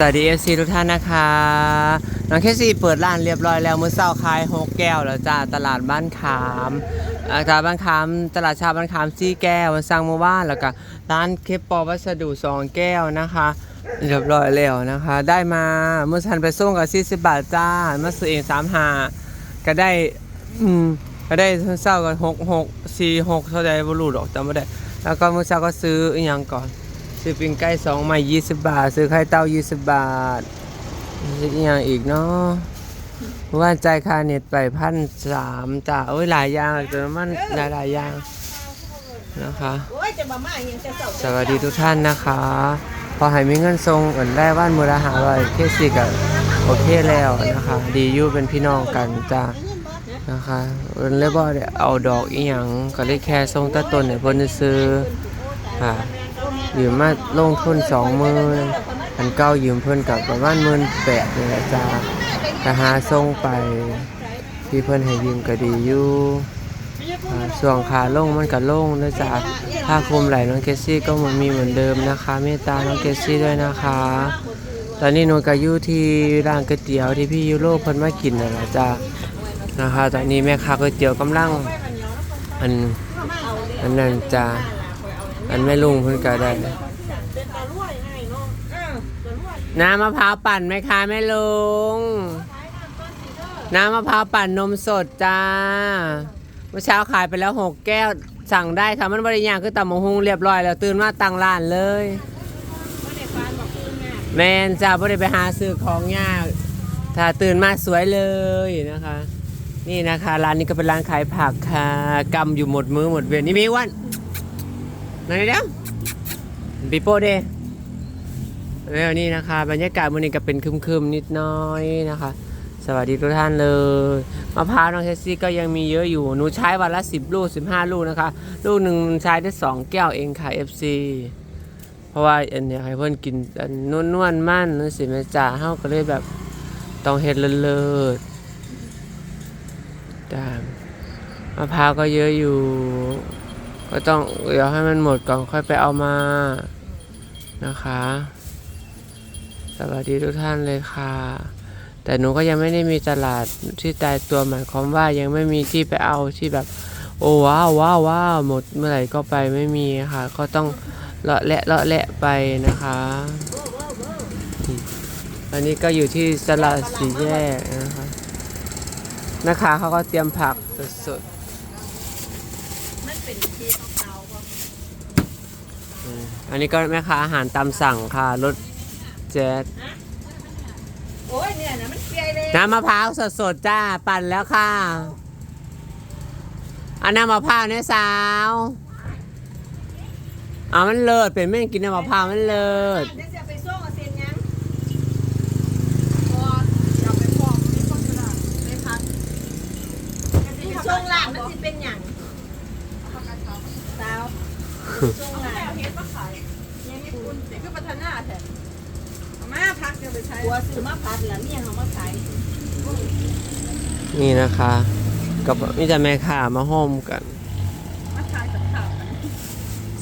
สวัสดีเอฟซีทุกท่านนะคะ น้องแคซี่เปิดร้านเรียบร้อยแล้วมื้อเช้าขายหกแก้วแล้วจ้าตลาดบ้านขามตลาดบ้านขามตลาดชาวบ้านขามซี่แก้ววันสร้างเมื่อวานแล้วก็ร้านเคปปอวัสดุสองแก้วนะคะ เรียบร้อยแล้วนะคะ ได้มาเมื่อฉันไปส่งกับสี่สิบบาทจ้ามาซื้อเองสามหาก็ได้อืมก็ได้เช้าก็หกหกสี่หกเท่าใดบรูดอกจำไม่ได้ แล้วก็เมื่อเช้าก็ซื้ออีกอย่างก่อน ซื้อปิ้งไก่สองใหม่ยี่สิบบาท ซื้อไข่เต้ายี่สิบบาทซื้ออีกอย่างอีกเนาะว่านจ่ายค่าเน็ตไปพันสามจ้าโอ้ยหลายอย่างเติมมันหลายหลายๆอย่างนะคะ โอ้ยจะมาม่ายังจะเจ้าสวัสดีทุกท่านนะคะ พอให้มีเงินทรงเอินได้ว่านมูลหาร้อยเคสิกับโอเคแล้วนะคะ ดีอยู่เป็นพี่น้องกันจ้านะคะเอินเลยบ่ได้เอาดอกอีหยังก็เลยแค่ทรงตะต้นให้เพิ่นซื้อค่ะ ยืมมาลงทุนสองหมื่นอันเก้ายืมเพิ่นกับประมาณหมื่นแปดนี่แหละจ้าก็หาทรงไปที่เพิ่นให้ยืมก็ดีอยู่ส่วนขาลงมันก็ลงนะจ๊ะผ้าคลุมไหล่น้องเคสซี่ก็เหมือนมีเหมือนเดิมนะคะ เมตตาน้องเคสซี่ด้วยนะคะ ตอนนี้หนูก็อยู่ที่ร้านก๋วยเตี๋ยวที่พี่ยูโรเพิ่นมากินน่ะนะจ๊ะนะคะ ตอนนี้แม่ค้าก๋วยเตี๋ยวกำลังอันอันนั้นจ้ะ อันแม่ลุงเพิ่นก็ได้น้ำมะพร้าวปั่นไหมคะแม่ลุงน้ำมะพร้าวปั่นนมสดจ้า เมื่อเช้าขายไปแล้วหกแก้ว สั่งได้ค่ะมันบริยางคือตำมะฮุงเรียบร้อยแล้วตื่นมาตั้งร้านเลยแมนจ้าไม่ได้ไปหาซื้อของยาก ถ้าตื่นมาสวยเลยนะคะ นี่นะคะ ร้านนี้ก็เป็นร้านขายผักค่ะกำอยู่หมดมือหมดเวียนนี่มีอ้วัน ไหนเดียวปีโป้เดแล้วนี่นะคะ บรรยากาศมันนี้ก็เป็นคึมๆนิดน้อยนะคะ สวัสดีทุกท่านเลยมะพร้าวน้องเทสซี่ก็ยังมีเยอะอยู่หนูใช้วันละ 10 ลูก 15 ลูกนะคะ ลูกหนึ่งใช้ได้2แก้วเองค่ะ FC เพราะว่าอันเนี้ยให้เพื่อนกินอันนวลนวลมั่นนั่นสิแม่จ๋าเฮาก็เลยแบบต้องเฮ็ดเลิศๆจ้ามะพร้าวก็เยอะอยู่ ก็ต้องเดี๋ยวให้มันหมดก่อนค่อยไปเอามานะคะ สวัสดีทุกท่านเลยค่ะ แต่หนูก็ยังไม่ได้มีตลาดที่ตายตัวหมายความว่ายังไม่มีที่ไปเอาที่แบบ โอ้ว้าวว้าวว้าวหมดเมื่อไหร่ก็ไปไม่มีค่ะ ก็ต้องเลาะแหละเลาะแหละไปนะคะอันนี้ก็อยู่ที่ตลาดสีแยกนะคะนะคะเขาก็เตรียมผักสดมันเป็นที่เก่าๆบ่ ๆ อืมอันนี้ก็แม่ค้าอาหารตามสั่งค่ะรถแจ๊สโอ้ยเนี่ยนะมันเปียเลยน้ำมะพร้าวสดๆจ้าปั่นแล้วค่ะเอาน้ำมะพร้าวเนี่ยสาวเอามันเลิศเป็นไม่กินน้ำมะพร้าวมันเลิศเดี๋ยวจะไปส่งเอาเซ็นยังพอจะไปฟอกนี่ก็จะได้ไม่พักที่ส่งหลานมันสิเป็นหยัง สาวส่งหลานเฮ็ดมาขายยังมีคุณเด็กก็พัฒนาแท้เอามาพักเดี๋ยวไปใช้หัวซื้อมาพัดแล้วเมียเขามาขายนี่นะคะ กับมิจะแม่ค้ามาโฮมกัน มาขายกับข่าว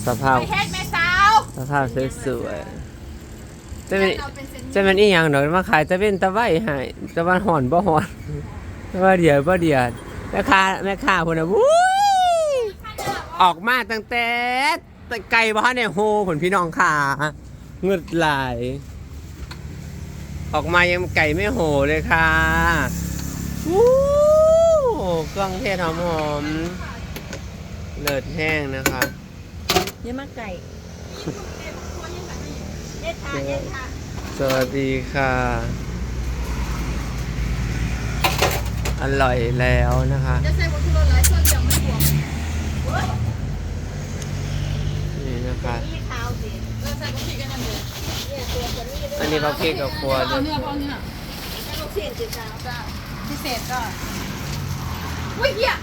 สภาพไปเฮ็ดแม่สาวสภาพสวยๆจะเป็นเราเป็นเซนจะเป็นอีหยังหน่อยมาขายจะเป็นตะไว้ให้ตะวันห่อนบ่ห่อนตะวันเดียดบ่เดียดแม่ค้าแม่ค้าพุ่นน่ะวุ้ย ออกมาตั้งแต่แต่ไกลบ่ทันได้โฮผลพี่น้องค่ะเงึดหลายออกมายังไก่ไม่โหเลยค่ะวู้เครื่องเทศหอมๆเลิศแห้งนะคะเนี่ยมาไก่เย็ดทาเย็ดทาสวัสดีค่ะ อร่อยแล้วนะคะ จะใส่บนทุรนหลายส่วนยังไม่บวก นี่นะ คะนี่ขาวสิเออใส่บนพริกกันนั่นเลยเนี่ยตัวตัวนี้อันนี้เขาพริกกับครัวเอาเนื้อเอาเนื้อถ้าลูกเสียนสิสาวจ้าพิเศษก็อุ้ยเหี้ย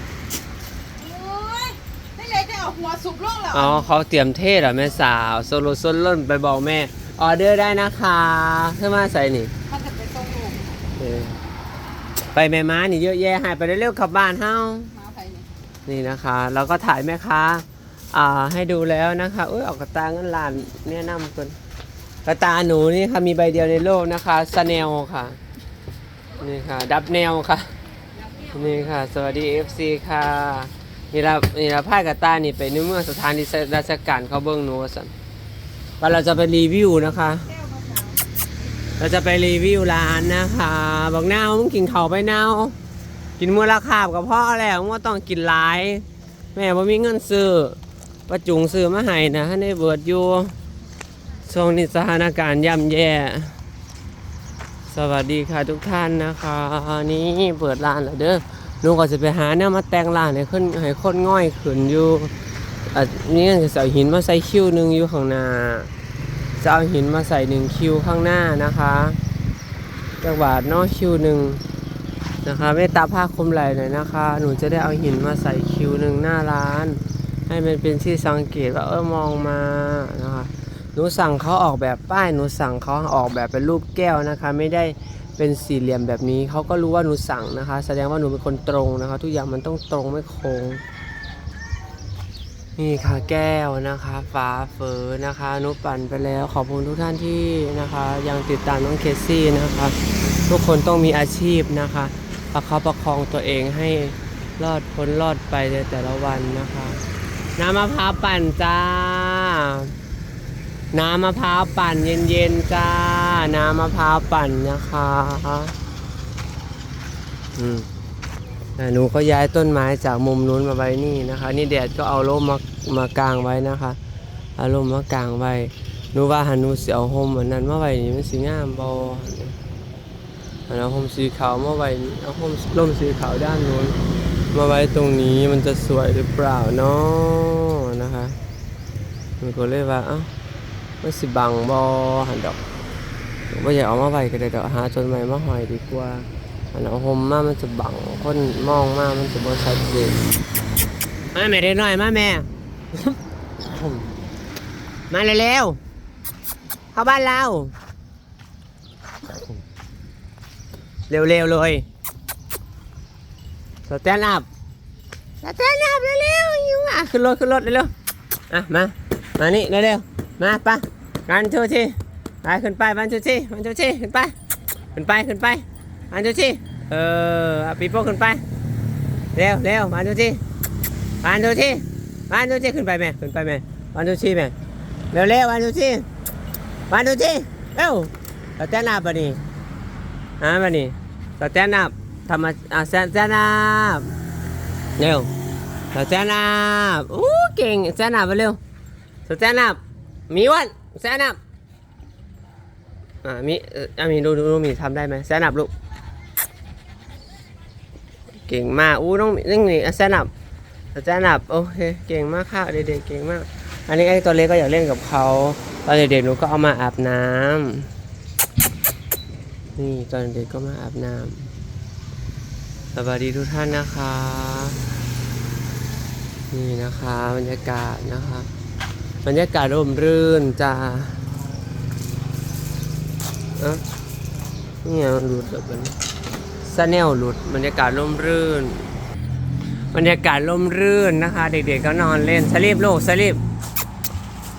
โอ้ยได้เลยได้เอาหัวสุกล่องแล้วอ๋อเขาเตรียมเทศเหรอแม่สาวโซโลโซนล่นไปบอกแม่ ออเดอร์ได้นะคะเพื่อมาใส่นี่มันจะไปส่งลูกเออไปแม่ม้านี่เยอะแยะหายไปเร็วๆกลับบ้านเฮ้า มาไปนี่นี่นะคะเราก็ถ่ายแม่ค้า อ่าให้ดูแล้วนะคะเอ้ยออกกระตาเงินล้านเนี่ยนำเพิ่นกระตาหนูนี่ค่ะมีใบเดียวในโลกนะคะสแนลค่ะนี่ค่ะ ดับแนวค่ะนี่ค่ะ สวัสดี FC ค่ะนี่ละนี่ละผ้ากระตานี่ไปนเมื่อสถานที่ราชการเขาเบิ้งหนูสันว่าเราจะไปรีวิวนะคะ เราจะไปรีวิวร้านนะคะ บอกนาวมึงกินเขาวไปเน่ากินมื้อละคาบกับพ่อแล้วมึงว่าต้องกินหลาย แม่ว่ามีเงินซื้อ ประจุงซื้อมาให้นะให้ในเบิดอยู่ช่วงนี้สถานการณ์ย่ำแย่ สวัสดีค่ะทุกท่านนะคะนี่เปิดร้านแล้วเด้อหนูก็จะไปหาเนี่ยมาแต่งร้านให้คนให้คนง่อยขึ้นอยู่อะนี่จะเอาหินมาใส่คิ้วหนึ่งอยู่ข้างหน้าจะเอาหินมาใส่หนึ่งคิวข้างหน้านะคะจักบาทเนาะคิวหนึ่งนะคะไม่ตาผ้าคลุมไหลหน่อยนะคะ หนูจะได้เอาหินมาใส่คิวหนึ่งหน้าร้าน ให้มันเป็นที่สังเกตว่าเออมองมานะคะหนูสั่งเขาออกแบบป้ายหนูสั่งเขาออกแบบเป็นรูปแก้วนะคะ ไม่ได้เป็นสี่เหลี่ยมแบบนี้เขาก็รู้ว่าหนูสั่งนะคะ แสดงว่าหนูเป็นคนตรงนะคะ ทุกอย่างมันต้องตรงไม่โค้งนี่ค่ะแก้วนะคะฟ้าเฟอนะคะนุปั่นไปแล้วขอบคุณทุกท่านที่นะคะ ยังติดตามน้องเคสซี่นะคะ ทุกคนต้องมีอาชีพนะคะประคับประคองตัวเองให้รอดพ้นรอดไปในแต่ละวันนะคะ น้ำมะพร้าวปั่นจ้า น้ำมะพร้าวปั่นเย็นๆจ้า น้ำมะพร้าวปั่นนะคะอืมหนูก็ย้ายต้นไม้จากมุมนู้นมาไว้นี่นะคะ นี่แดดก็เอาร่มมามากลางไว้นะคะเอาร่มมากางไว้หนูว่าหันหนูเสียวห่มอันนั้นเมาไว้นี่มันสีงามบอหันเอาหมสีขาวเมาไว้นี่เอาหมร่มสีขาวด้านนู้น มาไว้ตรงนี้มันจะสวยหรือเปล่าเนาะนะคะหนูก็เลยว่าเอ้ามันสิบังบอหันดอกว่อยากเอามาไว้ก็ได้ดอกหาต้นไม้มาหอยดีกว่าอันเอาห่มมามันจะบังคนมองมามันจะบ่ชัดเจนมาแม่เด็กน้อยมาแม่ มาเร็วๆเข้าบ้านเรา เร็วๆเลย สแตนด์อัพสแตนด์อัพเร็วๆอยู่อะขึ้นรถขึ้นรถเร็วๆอะมา มานี่เร็วๆมาไปกันทูทีไปขึ้นไปบันทูทีบันทูทีขึ้นไป ขึ้นไปขึ้นไปอันดูสิเออเอาปีโป้ขึ้นไป เร็วเร็วมาดูสิมาดูสิมาดูสิขึ้นไปแม่ขึ้นไปแม่มาดูสิแม่เร็วเร็วมาดูสิมาดูสิเร็วสแตนด์อัพปะนี่ฮะปะนี่สแตนด์อัพ ทำมาอะแตนด์อัพเร็วสแตนด์อัพอู้เก่งแตนด์อัพไปเร็วสแตนด์อัพมีวันแตนด์อัพอ่ามีอะมีดูดูดูมีทำได้ไหมแตนด์อัพลูกเก่งมากอู้ต้องต้องมีแซนับแซนับโอเคเก่งมากค่ะเด็กๆเก่งมาก อันนี้ไอ้ตัวเล็กก็อยากเล่นกับเขาตอนเด็กๆหนูก็เอามาอาบน้ำนี่ตอนเด็กก็มาอาบน้ำ สวัสดีทุกท่านนะคะ นี่นะคะบรรยากาศนะคะ บรรยากาศร่มรื่นจ้าเอะนี่ไงมันดูดแบบนี้ซาแนลหลุดบรรยากาศร่มรื่น บรรยากาศร่มรื่นนะคะ เด็กๆก็นอนเล่นสลีปโลกสลีป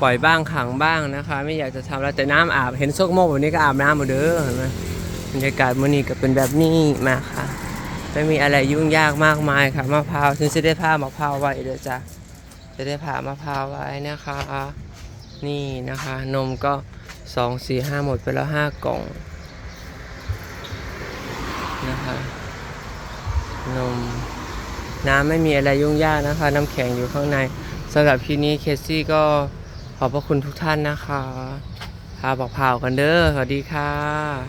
ปล่อยบ้างขังบ้างนะคะ ไม่อยากจะทำแล้วแต่น้ำอาบเห็นซกโมกแบบนี้ก็อาบน้ำหมดเด้อเห็นไหมบรรยากาศมื้อนี้ก็เป็นแบบนี้มาค่ะ ไม่มีอะไรยุ่งยากมากมายค่ะมะพร้าวฉันจะได้ผ้ามะพร้าวไว้เดี๋ยวจ้ะจะได้ผ่ามะพร้าวไว้นะคะ นี่นะคะ นมก็สองสี่ห้าหมดไปแล้วห้ากล่องนะคะนมน้ำไม่มีอะไรยุ่งยากนะคะ น้ำแข็งอยู่ข้างในสำหรับคลิปนี้เคสซี่ก็ขอบพระคุณทุกท่านนะคะพาบอกพากันเด้อสวัสดีค่ะ